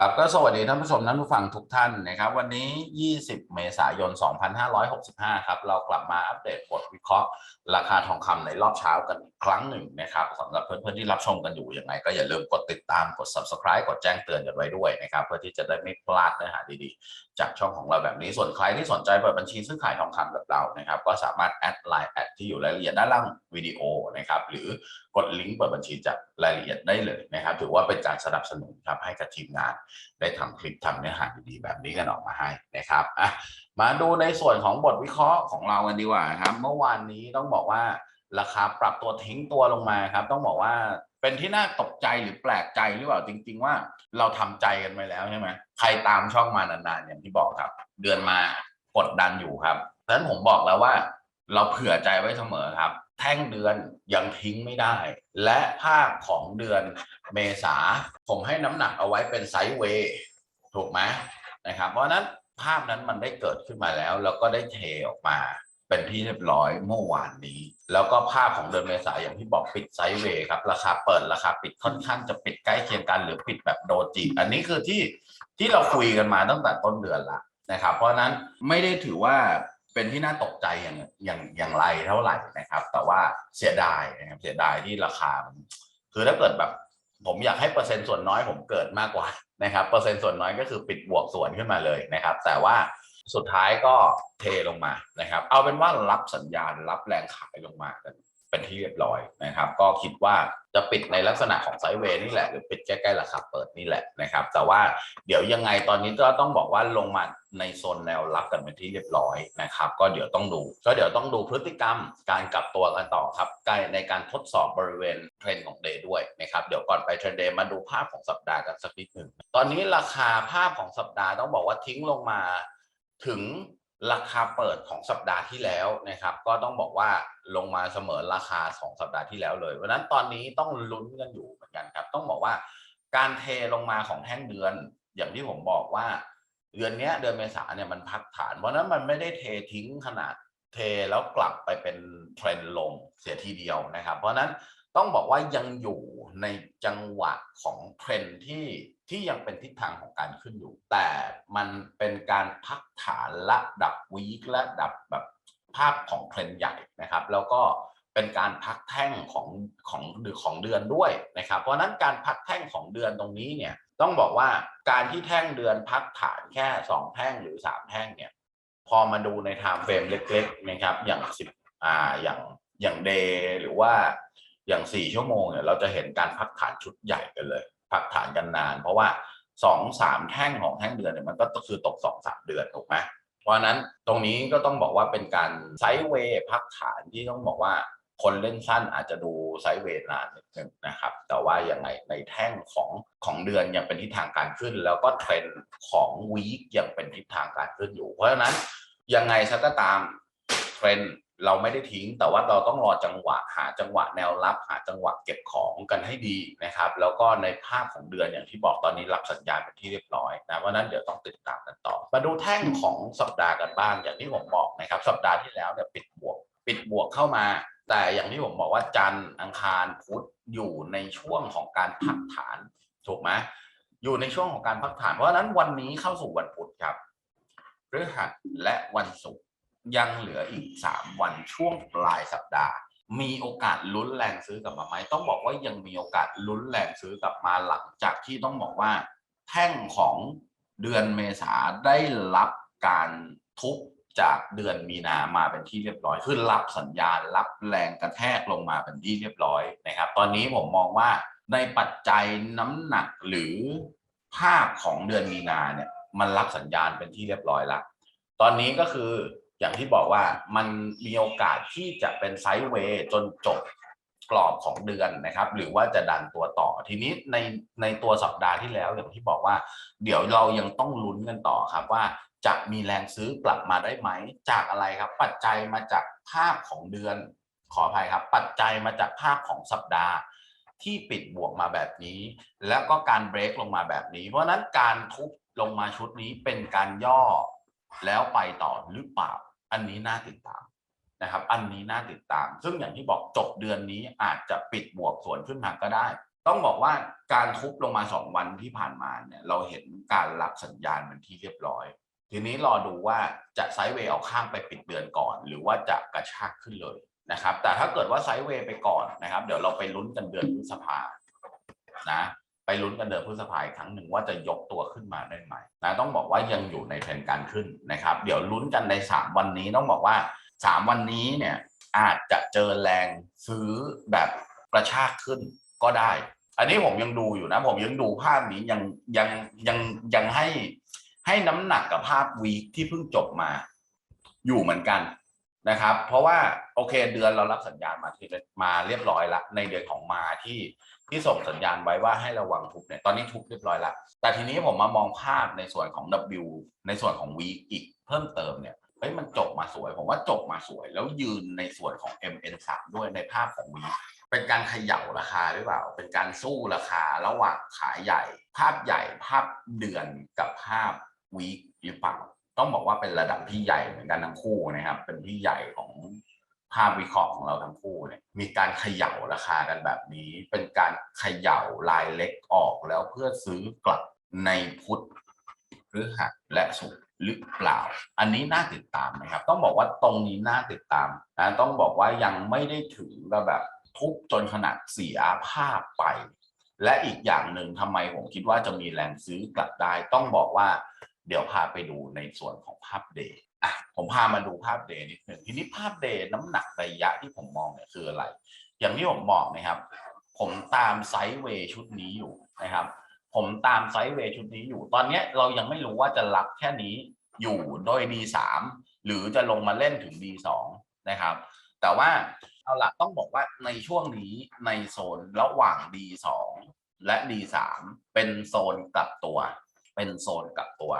ครับก็สวัสดีท่านผู้ชมท่านผู้ฟังทุกท่านนะครับ วันนี้ 20 เมษายน 2565 ครับ เรากลับมาอัปเดตบทวิเคราะห์ ราคาทองคำในรอบเช้ากันอีกครั้งหนึ่งนะครับสำหรับเพื่อนๆที่รับชมกันอยู่ยังไง ก็อย่าลืมกดติดตามกด subscribe กดแจ้งเตือนกันไว้ด้วยนะครับ เพื่อที่จะได้ไม่พลาดเนื้อหาดีๆ จากช่องของเราแบบนี้ส่วนใครที่สนใจเปิดบัญชีซื้อขายทองคำแบบเรานะครับ ก็สามารถแอดไลน์แอดที่อยู่รายละเอียดด้านล่างวิดีโอนะครับหรือกดลิงก์เปิดบัญชีจากรายละเอียดได้เลยนะครับถือว่าเป็นการสนับสนุนครับให้กับทีมงานได้ทำคลิปทำเนื้อหาดีๆแบบนี้กันออกมาให้นะครับอะมาดูในส่วนของบทวิเคราะห์ของเรากันดีกว่าครับ เมื่อวานนี้ต้องบอกว่าราคาปรับตัวทิ้งตัวลงมาครับ ต้องบอกว่าเป็นที่น่าตกใจหรือแปลกใจหรือเปล่าจริง ๆ ว่าเราทำใจกันไปแล้วใช่ไหมใครตามช่องมานานๆอย่างที่บอกครับ เดือนมากดดันอยู่ครับฉะนั้นผมบอกแล้วว่า เราเผื่อใจไว้เสมอครับ แท่งเดือนยังทิ้งไม่ได้ และภาพของเดือนเมษาผมให้น้ำหนักเอาไว้เป็นไซด์เวย์ถูกไหมนะครับ เพราะนั้นภาพนั้นมันได้เกิดขึ้นมาแล้ว แล้วก็ได้เทออกมาเป็นที่เรียบร้อยเมื่อวานนี้ แล้วก็ภาพของเดือนเมษาอย่างที่บอกปิดไซด์เวย์ครับ ราคาเปิดราคาปิดค่อนข้างจะปิดใกล้เคียงกันหรือปิดแบบโดจิอันนี้คือที่ที่เราคุยกันมาตั้งแต่ต้นเดือนละนะครับ เพราะนั้นไม่ได้ถือว่า เป็นที่น่าตกใจอย่างอย่างอย่างไรเท่าไหร่นะครับ แต่ว่าเสียดายนะครับเสียดายที่ราคา คือถ้าเกิดแบบผมอยากให้เปอร์เซ็นต์ส่วนน้อยผมเกิดมากกว่านะครับเปอร์เซ็นต์ส่วนน้อยก็คือปิดบวกส่วนขึ้นมาเลยนะครับ แต่ว่าสุดท้ายก็เทลงมานะครับ เอาเป็นว่ารับสัญญาณรับแรงขายลงมากันเป็นที่เรียบร้อยนะครับ ก็คิดว่าจะปิดในลักษณะของไซด์เวย์นี่แหละหรือปิดใกล้ๆราคาเปิดนี่แหละนะครับ แต่ว่าเดี๋ยวยังไงตอนนี้ก็ต้องบอกว่าลงมา ในโซนแนวรับกันเป็นที่เรียบร้อยนะครับ ก็เดี๋ยวต้องดูก็เดี๋ยวต้องดูพฤติกรรมการกลับตัวกันต่อครับใกล้ในการทดสอบบริเวณเทรนด์ของเดย์ด้วยนะครับเดี๋ยวก่อนไปเทรนด์เดย์มาดูภาพของสัปดาห์กันสักนิดหนึ่งตอนนี้ราคาภาพของสัปดาห์ต้องบอกว่าทิ้งลงมาถึงราคาเปิดของสัปดาห์ที่แล้วนะครับ ก็ต้องบอกว่าลงมาเสมอราคาของสัปดาห์ที่แล้วเลยเพราะฉะนั้นตอนนี้ต้องลุ้นกันอยู่เหมือนกันครับ ต้องบอกว่าการเทลงมาของแท่งเดือน อย่างที่ผมบอกว่า เดือนนี้เดือนเมษาเนี่ยมันพักฐาน เพราะนั้นมันไม่ได้เททิ้งขนาดเทแล้วกลับไปเป็นเทรนลงเสียทีเดียวนะครับ เพราะนั้นต้องบอกว่ายังอยู่ในจังหวะของเทรนที่ที่ยังเป็นทิศทางของการขึ้นอยู่ แต่มันเป็นการพักฐานระดับวีคระดับแบบภาพของเทรนใหญ่นะครับ แล้วก็เป็นการพักแท่งของของของเดือนด้วยนะครับ เพราะนั้นการพักแท่งของเดือนตรงนี้เนี่ย ต้องบอกว่าการที่แท่งเดือนพักฐานแค่สองแท่งหรือสามแท่งเนี่ย พอมาดูในไทม์เฟรมเล็กๆนะครับ อย่างสิบอ่าอย่างอย่างเดย์หรือว่าอย่างสี่ชั่วโมงเนี่ยเราจะเห็นการพักฐานชุดใหญ่กันเลย พักฐานกันนาน เพราะว่าสองสามแท่งของแท่งเดือนเนี่ยมันก็คือตกสองสามเดือนถูกไหมเพราะนั้นตรงนี้ก็ต้องบอกว่าเป็นการไซด์เวย์พักฐานที่ต้องบอกว่า คนเล่นสั้นอาจจะดูไซด์เวย์นานนิดนึงนะครับ แต่ว่ายังไงในแท่งของของเดือนยังเป็นทิศทางการขึ้น แล้วก็เทรนด์ของวีคยังเป็นทิศทางการขึ้นอยู่ เพราะฉะนั้นยังไงซะก็ตามเทรนด์เราไม่ได้ทิ้ง แต่ว่าเราต้องรอจังหวะหาจังหวะแนวรับ หาจังหวะเก็บของกันให้ดีนะครับ แล้วก็ในภาพของเดือนอย่างที่บอกตอนนี้รับสัญญาณเป็นที่เรียบร้อยนะเพราะนั้นเดี๋ยวต้องติดตามกันต่อ มาดูแท่งของสัปดาห์กันบ้างอย่างที่ผมบอกนะครับ สัปดาห์ที่แล้วเนี่ยปิดบวก ปิดบวกเข้ามา แต่อย่างที่ผมบอกว่าจันทร์อังคารพุธอยู่ในช่วงของการพักฐานถูกไหมอยู่ในช่วงของการพักฐาน เพราะฉะนั้นวันนี้เข้าสู่วันพุธครับพฤหัสและวันศุกร์ยังเหลืออีก 3 วันช่วงปลายสัปดาห์ มีโอกาสลุ้นแรงซื้อกลับมาไหมต้องบอกว่ายังมีโอกาสลุ้นแรงซื้อกลับมาหลังจากที่ต้องบอกว่า แท่งของเดือนเมษาได้รับการทุบ จากเดือนมีนามาเป็นที่เรียบร้อยคือรับสัญญาณรับแรงกระแทกลงมาเป็นที่เรียบร้อยนะครับ ตอนนี้ผมมองว่าในปัจจัยน้ำหนักหรือภาพของเดือนมีนาเนี่ยมันรับสัญญาณเป็นที่เรียบร้อยแล้วตอนนี้ก็คืออย่างที่บอกว่ามันมีโอกาสที่จะเป็นไซด์เวย์จนจบกรอบของเดือนนะครับ หรือว่าจะดันตัวต่อทีนี้ในในตัวสัปดาห์ที่แล้วอย่างที่บอกว่า เดี๋ยวเรายังต้องลุ้นกันต่อครับว่า จะมีแรงซื้อกลับมาได้ไหม จากอะไรครับ ปัจจัยมาจากภาพของเดือน ขออภัยครับ ปัจจัยมาจากภาพของสัปดาห์ ที่ปิดบวกมาแบบนี้ แล้วก็การเบรกลงมาแบบนี้ เพราะนั้นการทุบลงมาชุดนี้เป็นการย่อแล้วไปต่อหรือเปล่า อันนี้น่าติดตามนะครับ อันนี้น่าติดตาม ซึ่งอย่างที่บอกจบเดือนนี้อาจจะปิดบวกสวนขึ้นมาก็ได้ ต้องบอกว่าการทุบลงมาสองวันที่ผ่านมาเนี่ยเราเห็นการรับสัญญาณเป็นที่เรียบร้อย ทีนี้รอดูว่าจะไซด์เวย์เอาข้างไปปิดเดือนก่อน หรือว่าจะกระชากขึ้นเลยนะครับ แต่ถ้าเกิดว่าไซด์เวย์ไปก่อนนะครับ เดี๋ยวเราไปลุ้นกันเดือนพฤษภานะไปลุ้นกันเดือนพฤษภาอีกครั้งหนึ่งว่าจะยกตัวขึ้นมาได้ไหมนะต้องบอกว่ายังอยู่ในเทรนการขึ้นนะครับ เดี๋ยวลุ้นกันในสามวันนี้ต้องบอกว่าสามวันนี้เนี่ยอาจจะเจอแรงซื้อแบบกระชากขึ้นก็ได้ อันนี้ผมยังดูอยู่นะ ผมยังดูภาพนี้ยังยังยังยังให้ ให้น้ำหนักกับภาพวีคที่เพิ่งจบมา อยู่เหมือนกันนะครับ เพราะว่าโอเคเดือนเรารับสัญญาณมาที่มาเรียบร้อยละในเดือนของมาที่ที่ส่งสัญญาณไว้ว่าให้ระวังทุบเนี่ยตอนนี้ทุบเรียบร้อยละแต่ทีนี้ผมมามองภาพในส่วนของ W ในส่วนของวีอีกเพิ่มเติมเนี่ยเฮ้ยมันจบมาสวย ผมว่าจบมาสวย แล้วยืนในส่วนของ MN3 ด้วยในภาพของวีเป็นการเขย่าราคาหรือเปล่า เป็นการสู้ราคาระหว่างขายใหญ่ ภาพใหญ่ภาพเดือนกับภาพ วีคหรือเปล่า ต้องบอกว่าเป็นระดับที่ใหญ่เหมือนกันทั้งคู่นะครับ เป็นที่ใหญ่ของภาพวิเคราะห์ของเราทั้งคู่เนี่ยมีการเขย่าราคากันแบบนี้ เป็นการเขย่าลายเล็กออกแล้วเพื่อซื้อกลับในพุทธหรือหักและศุกร์หรือเปล่า อันนี้น่าติดตามนะครับ ต้องบอกว่าตรงนี้น่าติดตามนะต้องบอกว่ายังไม่ได้ถึงกับแบบทุบจนขนาดเสียภาพไป และอีกอย่างหนึ่งทำไมผมคิดว่าจะมีแรงซื้อกลับได้ ต้องบอกว่า เดี๋ยวพาไปดูในส่วนของภาพเดย์อะผมพามาดูภาพเดย์นิดหนึ่งทีนี้ภาพเดย์น้ำหนักระยะที่ผมมองเนี่ยคืออะไร อย่างที่ผมบอกนะครับ ผมตามไซด์เวย์ชุดนี้อยู่นะครับ ผมตามไซด์เวย์ชุดนี้อยู่ ตอนนี้เรายังไม่รู้ว่าจะรับแค่นี้อยู่โดย D3 หรือจะลงมาเล่นถึง D2 นะครับ แต่ว่าเอาละต้องบอกว่าในช่วงนี้ในโซนระหว่าง D2 และ D3 เป็นโซนกลับตัว เป็นโซนกลับตัว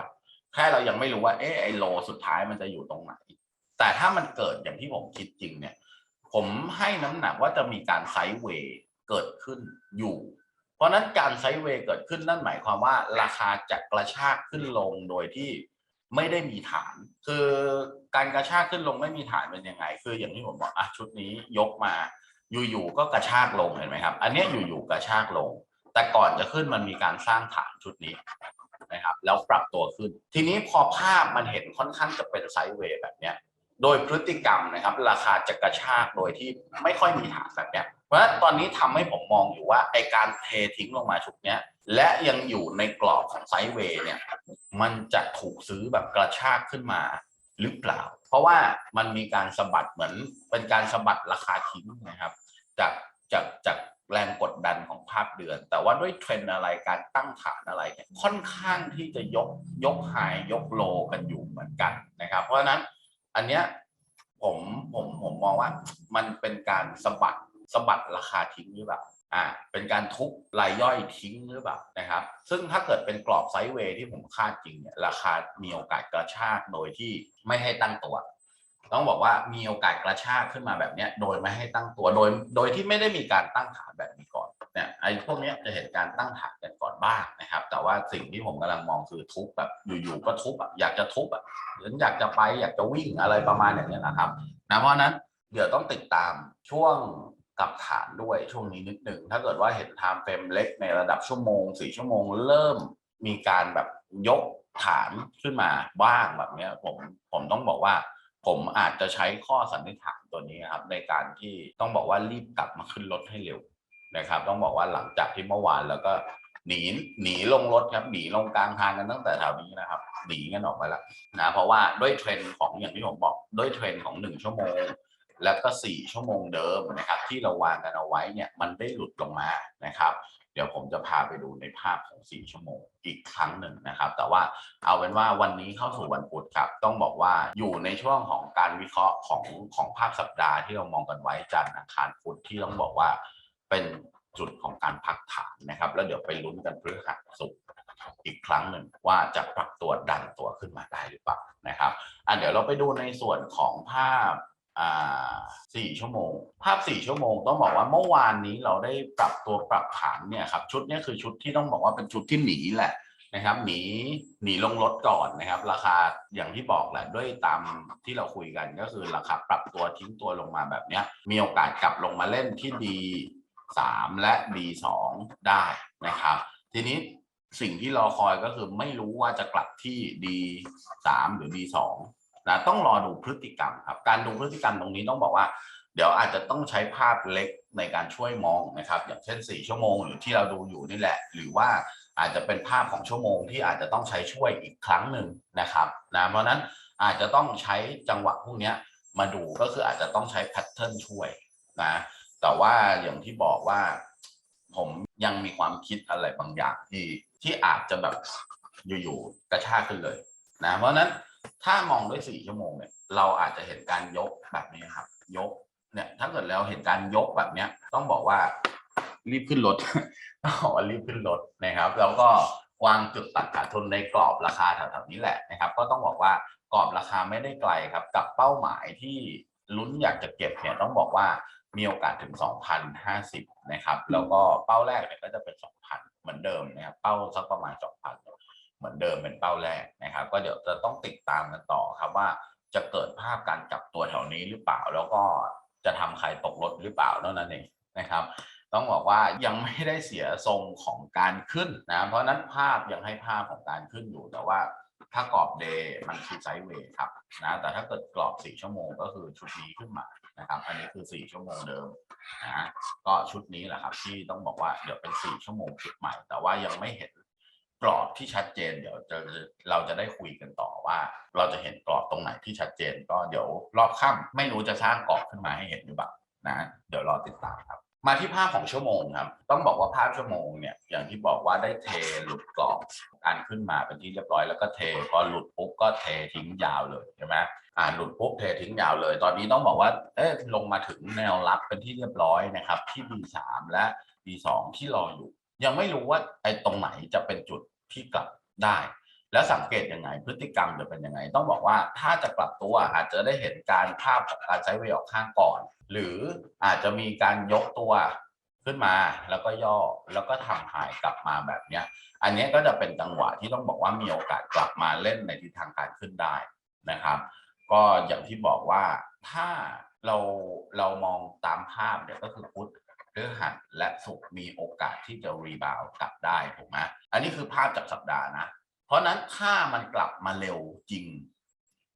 แค่เรายังไม่รู้ว่าเอ๊ะไอโลสุดท้ายมันจะอยู่ตรงไหน แต่ถ้ามันเกิดอย่างที่ผมคิดจริงเนี่ย ผมให้น้ำหนักว่าจะมีการไซด์เวย์เกิดขึ้นอยู่ เพราะฉะนั้นการไซด์เวย์เกิดขึ้นนั่นหมายความว่าราคาจะกระชากขึ้นลงโดยที่ไม่ได้มีฐาน คือการกระชากขึ้นลงไม่มีฐานเป็นยังไง คืออย่างที่ผมบอกอะชุดนี้ยกมา อยู่ๆก็กระชากลงเห็นไหมครับ อันนี้อยู่ๆกระชากลง แต่ก่อนจะขึ้นมันมีการสร้างฐานชุดนี้ นะครับแล้วปรับตัวขึ้น ทีนี้พอภาพมันเห็นค่อนข้างจะเป็นไซด์เวย์แบบเนี้ยโดยพฤติกรรมนะครับ ราคาจะกระชากโดยที่ไม่ค่อยมีฐานแบบเนี้ยเพราะฉะนั้นตอนนี้ทำให้ผมมองอยู่ว่าไอการเททิ้งลงมาชุดเนี้ยและยังอยู่ในกรอบของไซด์เวย์เนี่ยมันจะถูกซื้อแบบกระชากขึ้นมาหรือเปล่า เพราะว่ามันมีการสะบัดเหมือนเป็นการสะบัดราคาทิ้งนะครับ จากจากจาก แรงกดดันของภาพเดือน แต่ว่าด้วยเทรนอะไรการตั้งฐานอะไรเนี่ยค่อนข้างที่จะยกยกไฮยกโลกันอยู่เหมือนกันนะครับ เพราะฉะนั้นอันเนี้ยผมผมผมมองว่ามันเป็นการสะบัดสะบัดราคาทิ้งหรือเปล่าอ่าเป็นการทุบรายย่อยทิ้งหรือเปล่านะครับ ซึ่งถ้าเกิดเป็นกรอบไซด์เวย์ที่ผมคาดจริงเนี่ยราคามีโอกาสกระชากโดยที่ไม่ให้ตั้งตัว ต้องบอกว่ามีโอกาสกระชากขึ้นมาแบบนี้โดยไม่ให้ตั้งตัวโดย โดยที่ไม่ได้มีการตั้งฐานแบบนี้ก่อนเนี่ยไอ้พวกนี้จะเห็นการตั้งฐานกันก่อนบ้างนะครับ แต่ว่าสิ่งที่ผมกำลังมองคือทุบแบบอยู่ๆก็ทุบอะอยากจะทุบอะหรืออยากจะไปอยากจะวิ่งอะไรประมาณอย่างเนี้ยนะครับนะเพราะฉะนั้นเดี๋ยวต้องติดตามช่วงกับฐานด้วยช่วงนี้นิดหนึ่งถ้าเกิดว่าเห็นไทม์เฟรมเล็กในระดับชั่วโมงสี่ชั่วโมงเริ่มมีการแบบยกฐานขึ้นมาบ้างแบบเนี้ยผมผมต้องบอกว่า ผมอาจจะใช้ข้อสันนิษฐานตัวนี้ครับ ในการที่ต้องบอกว่ารีบกลับมาขึ้นรถให้เร็วนะครับ ต้องบอกว่าหลังจากที่เมื่อวานแล้วก็หนีหนีลงรถครับหนีลงกลางทางกันตั้งแต่แถวนี้นะครับ หนีกันออกไปแล้วนะเพราะว่าด้วยเทรนด์ของอย่างที่ผมบอกด้วยเทรนด์ของหนึ่งชั่วโมง แล้วก็4ชั่วโมงเดิมนะครับ ที่เราวางกันเอาไว้เนี่ยมันได้หลุดลงมานะครับ เดี๋ยวผมจะพาไปดูในภาพของ 4 ชั่วโมงอีกครั้งหนึ่งนะครับ แต่ว่าเอาเป็นว่าวันนี้เข้าสู่วันพุธครับ ต้องบอกว่าอยู่ในช่วงของการวิเคราะห์ของของภาพสัปดาห์ที่เรามองกันไว้จันทร์อังคารพุธที่ต้องบอกว่าเป็นจุดของการพักฐานนะครับ แล้วเดี๋ยวไปลุ้นกันพฤหัสศุกอีกครั้งหนึ่งว่าจะปรับตัวดันตัวขึ้นมาได้หรือเปล่านะครับอะเดี๋ยวเราไปดูในส่วนของภาพ สี่ชั่วโมง ภาพสี่ชั่วโมงต้องบอกว่าเมื่อวานนี้เราได้ปรับตัวปรับฐานเนี่ยครับชุดนี้คือชุดที่ต้องบอกว่าเป็นชุดที่หนีแหละนะครับหนีหนีลงรถก่อนนะครับ ราคาอย่างที่บอกแหละด้วยตามที่เราคุยกันก็คือราคาปรับตัวทิ้งตัวลงมาแบบนี้มีโอกาสกลับลงมาเล่นที่ดี3และ D2 ได้นะครับ ทีนี้สิ่งที่รอคอยก็คือไม่รู้ว่าจะกลับที่ D3 หรือ D2 นะต้องรอดูพฤติกรรมครับ การดูพฤติกรรมตรงนี้ต้องบอกว่า เดี๋ยวอาจจะต้องใช้ภาพเล็กในการช่วยมองนะครับ อย่างเช่น 4 ชั่วโมงหรือที่เราดูอยู่นี่แหละ หรือว่าอาจจะเป็นภาพของชั่วโมงที่อาจจะต้องใช้ช่วยอีกครั้งหนึ่งนะครับนะเพราะนั้นอาจจะต้องใช้จังหวะพวกนี้มาดูก็คืออาจจะต้องใช้แพทเทิร์นช่วยนะแต่ว่าอย่างที่บอกว่าผมยังมีความคิดอะไรบางอย่างที่ที่อาจจะแบบอยู่ๆกระชากขึ้นเลยนะเพราะนั้น ถ้ามองด้วยสี่ชั่วโมงเนี่ยเราอาจจะเห็นการยกแบบนี้ครับ ยกเนี่ยถ้าเกิดเราเห็นการยกแบบเนี้ย ต้องบอกว่ารีบขึ้นรถต้องบอกว่ารีบขึ้นรถนะครับ แล้วก็วางจุดตัดขาดทุนในกรอบราคาแถวๆนี้แหละนะครับ ก็ต้องบอกว่ากรอบราคาไม่ได้ไกลครับ กับเป้าหมายที่ลุ้นอยากจะเก็บเนี่ยต้องบอกว่ามีโอกาสถึง 2,050 นะครับ แล้วก็เป้าแรกเนี่ยก็จะเป็น 2,000 เหมือนเดิมนะครับ เป้าสักประมาณ 2,000 เหมือนเดิมเป็นเป้าแรกนะครับ ก็เดี๋ยวจะต้องติดตามกันต่อครับว่าจะเกิดภาพการกลับตัวแถวนี้หรือเปล่า แล้วก็จะทำใครตกรถหรือเปล่าเท่านั้นเองนะครับ ต้องบอกว่ายังไม่ได้เสียทรงของการขึ้นนะเพราะฉะนั้นภาพยังให้ภาพของการขึ้นอยู่แต่ว่าถ้ากรอบเดย์มันคือไซด์เวย์ครับนะแต่ถ้าเกิดกรอบ 4 ชั่วโมงก็คือชุดนี้ขึ้นมานะครับ อันนี้คือ 4 ชั่วโมงเดิมนะก็ชุดนี้แหละครับที่ต้องบอกว่าเดี๋ยวเป็น 4 ชั่วโมงชุดใหม่ แต่ว่ายังไม่เห็น กรอบที่ชัดเจน เดี๋ยวจะเราจะได้คุยกันต่อว่า เราจะเห็นกรอบตรงไหนที่ชัดเจน ก็เดี๋ยวรอบค่ำไม่รู้จะสร้างกรอบขึ้นมาให้เห็นหรือเปล่านะเดี๋ยวรอติดตามครับ มาที่ภาพของชั่วโมงครับ ต้องบอกว่าภาพชั่วโมงเนี่ยอย่างที่บอกว่าได้เทหลุดกรอบการขึ้นมาเป็นที่เรียบร้อยแล้วก็เทพอหลุดปุ๊บก็เททิ้งยาวเลยใช่ไหมอ่าหลุดปุ๊บเททิ้งยาวเลย ตอนนี้ต้องบอกว่าเอ๊ะลงมาถึงแนวรับเป็นที่เรียบร้อยนะครับที่ D3 และ D2 ที่รออยู่ ยังไม่รู้ว่าไอ้ตรงไหนจะเป็นจุดที่กลับได้ แล้วสังเกตยังไง พฤติกรรมจะเป็นยังไง ต้องบอกว่าถ้าจะกลับตัวอาจจะได้เห็นการภาพของการใช้เวออกข้างก่อน หรืออาจจะมีการยกตัวขึ้นมาแล้วก็ย่อแล้วก็ทำหายกลับมาแบบเนี้ย อันนี้ก็จะเป็นจังหวะที่ต้องบอกว่ามีโอกาสกลับมาเล่นในทิศทางการขึ้นได้นะครับ ก็อย่างที่บอกว่าถ้าเราเรามองตามภาพเนี่ยก็คือพุธ ฤหัสและศุกร์มีโอกาสที่จะรีบาวด์กลับได้ถูกไหมอันนี้คือภาพจากสัปดาห์นะ เพราะนั้นถ้ามันกลับมาเร็วจริง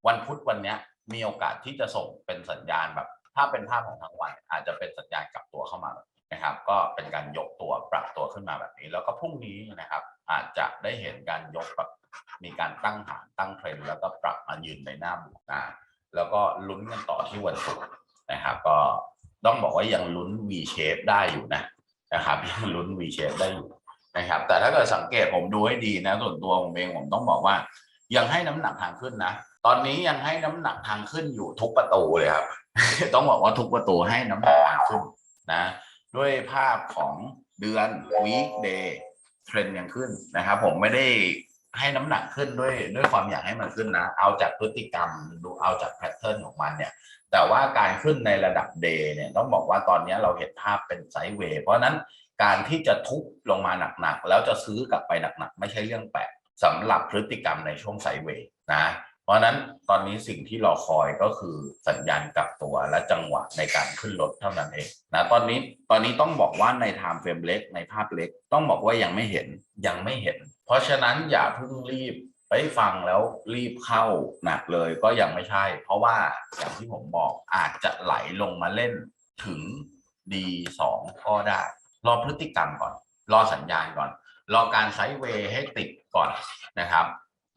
วันพุธวันเนี้ยมีโอกาสที่จะส่งเป็นสัญญาณแบบ ถ้าเป็นภาพของทั้งวัน อาจจะเป็นสัญญาณกลับตัวเข้ามานะครับ ก็เป็นการยกตัวปรับตัวขึ้นมาแบบนี้ แล้วก็พรุ่งนี้นะครับ อาจจะได้เห็นการยกแบบมีการตั้งฐานตั้งเทรนแล้วก็ปรับมายืนในหน้าบวกนะแล้วก็ลุ้นกันต่อที่วันศุกร์นะครับ ก็ ต้องบอกว่ายังลุ้น V shape ได้อยู่นะนะครับยังลุ้น V shape ได้อยู่นะครับ แต่ถ้าเกิดสังเกตผมดูให้ดีนะ ส่วนตัวผมเองผมต้องบอกว่า ยังให้น้ำหนักทางขึ้นนะตอนนี้ยังให้น้ำหนักทางขึ้นอยู่ทุกประตูเลยครับ ต้องบอกว่าทุกประตูให้น้ำหนักทางขึ้นนะ ด้วยภาพของเดือน weekday เทรนยังขึ้นนะครับ ผมไม่ได้ ให้น้ำหนักขึ้นด้วยด้วยความอยากให้มันขึ้นนะ เอาจากพฤติกรรมดูเอาจากแพทเทิร์นของมันเนี่ย แต่ว่าการขึ้นในระดับ day เนี่ยต้องบอกว่าตอนนี้เราเห็นภาพเป็นไซด์เวย์เพราะนั้นการที่จะทุบลงมาหนักๆ แล้วจะซื้อกลับไปหนักๆ ไม่ใช่เรื่องแปลกสำหรับพฤติกรรมในช่วงไซด์เวย์นะ ราะนั้นตอนนี้สิ่งที่รอคอยก็คือสัญญาณกลับตัวและจังหวะในการขึ้นรถเท่านั้นเองนะตอนนี้ตอนนี้ต้องบอกว่าในไทม์เฟรมเล็กในภาพเล็ก ต้องบอกว่ายังไม่เห็นยังไม่เห็น เพราะฉะนั้นอย่าเพิ่งรีบไปฟังแล้วรีบเข้าหนักเลยก็ยังไม่ใช่ เพราะว่าอย่างที่ผมบอกอาจจะไหลลงมาเล่นถึง D2 ก็ได้ รอพฤติกรรมก่อน รอสัญญาณก่อน รอการไซด์เวย์ให้ติดก่อนนะครับ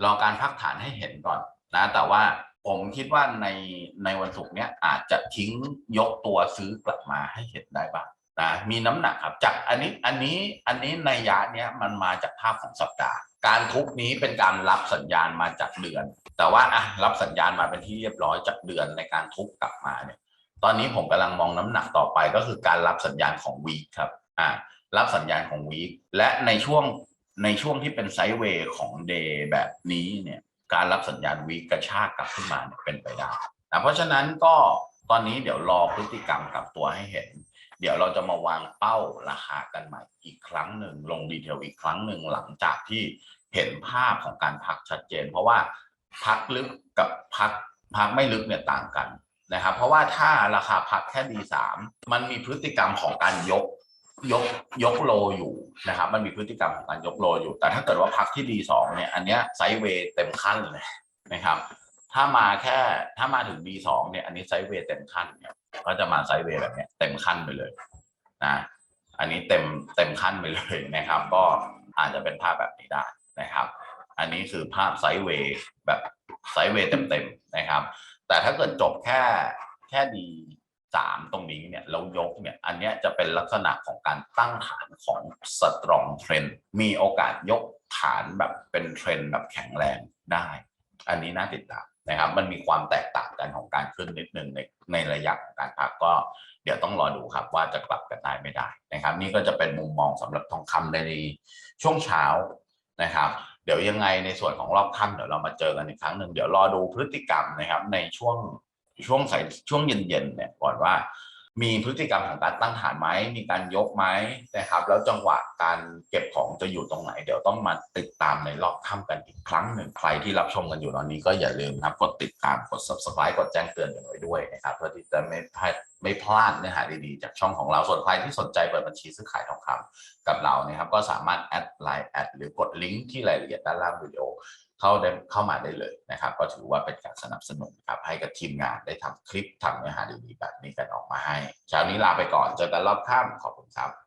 รอการพักฐานให้เห็นก่อน นะแต่ว่าผมคิดว่าในในวันศุกร์เนี้ยอาจจะทิ้งยกตัวซื้อกลับมาให้เห็นได้บ้างนะมีน้ำหนักครับจากอันนี้อันนี้อันนี้ในยะเนี้ยมันมาจากภาพของสัปดาห์ การทุบนี้เป็นการรับสัญญาณมาจากเดือน แต่ว่าอะรับสัญญาณมาเป็นที่เรียบร้อยจากเดือนในการทุบกลับมาเนี่ยตอนนี้ผมกำลังมองน้ำหนักต่อไปก็คือการรับสัญญาณของวีคครับอ่ารับสัญญาณของวีคและในช่วงในช่วงที่เป็นไซด์เวย์ของเดย์แบบนี้เนี่ย การรับสัญญาณวีกระชากกลับขึ้นมาเป็นไปได้นะเพราะฉะนั้นก็ตอนนี้เดี๋ยวรอพฤติกรรมกลับตัวให้เห็น เดี๋ยวเราจะมาวางเป้าราคากันใหม่อีกครั้งหนึ่งลงดีเทลอีกครั้งหนึ่งหลังจากที่เห็นภาพของการพักชัดเจน เพราะว่าพักลึกกับพักพักไม่ลึกเนี่ยต่างกันนะครับเพราะว่าถ้าราคาพักแค่ D3 มันมีพฤติกรรมของการยก ยกยกโลอยู่นะครับ มันมีพฤติกรรมของการยกโลอยู่ แต่ถ้าเกิดว่าพักที่ดีสองเนี่ย อันเนี้ยไซด์เวย์เต็มขั้นเลยนะครับ ถ้ามาแค่ถ้ามาถึง B2 เนี่ย อันนี้ไซด์เวย์เต็มขั้นเนี่ยก็จะมาไซด์เวย์แบบเนี้ยเต็มขั้นไปเลยนะอันนี้เต็มเต็มขั้นไปเลยนะครับ ก็อาจจะเป็นภาพแบบนี้ได้นะครับ อันนี้คือภาพไซด์เวย์แบบไซด์เวย์เต็มๆนะครับ แต่ถ้าเกิดจบแค่แค่ดี สามตรงนี้เนี่ยแล้วยกเนี่ยอันนี้จะเป็นลักษณะของการตั้งฐานของสตรองเทรนมีโอกาสยกฐานแบบเป็นเทรนแบบแข็งแรงได้ อันนี้น่าติดตามนะครับ มันมีความแตกต่างกันของการขึ้นนิดนึงในในระยะการพักก็เดี๋ยวต้องรอดูครับว่าจะกลับกันได้ไม่ได้นะครับ นี่ก็จะเป็นมุมมองสำหรับทองคำในช่วงเช้านะครับ เดี๋ยวยังไงในส่วนของรอบค่ำเดี๋ยวเรามาเจอกันอีกครั้งหนึ่งเดี๋ยวรอดูพฤติกรรมนะครับในช่วง ช่วงสายช่วงเย็นๆเนี่ยก่อนว่า มีพฤติกรรมของการตั้งฐานไหมมีการยกไหมนะครับ แล้วจังหวะการเก็บของจะอยู่ตรงไหน เดี๋ยวต้องมาติดตามในรอบค่ำกันอีกครั้งหนึ่งใครที่รับชมกันอยู่ตอนนี้ก็อย่าลืมนะครับกดติดตามกด subscribe กดแจ้งเตือนกันไว้ด้วยนะครับเพื่อที่จะไม่พลาดไม่พลาดเนื้อหาดีๆ จากช่องของเราส่วนใครที่สนใจเปิดบัญชีซื้อขายทองคำกับเรานะครับ ก็สามารถแอดไลน์แอดหรือกดลิงก์ที่รายละเอียดด้านล่างวิดีโอ เข้าได้เข้ามาได้เลยนะครับ ก็ถือว่าเป็นการสนับสนุนครับให้กับทีมงานได้ทำคลิปทำเนื้อหาดีๆแบบนี้กันออกมาให้เช้านี้ลาไปก่อนเจอกันรอบค่ำขอบคุณครับ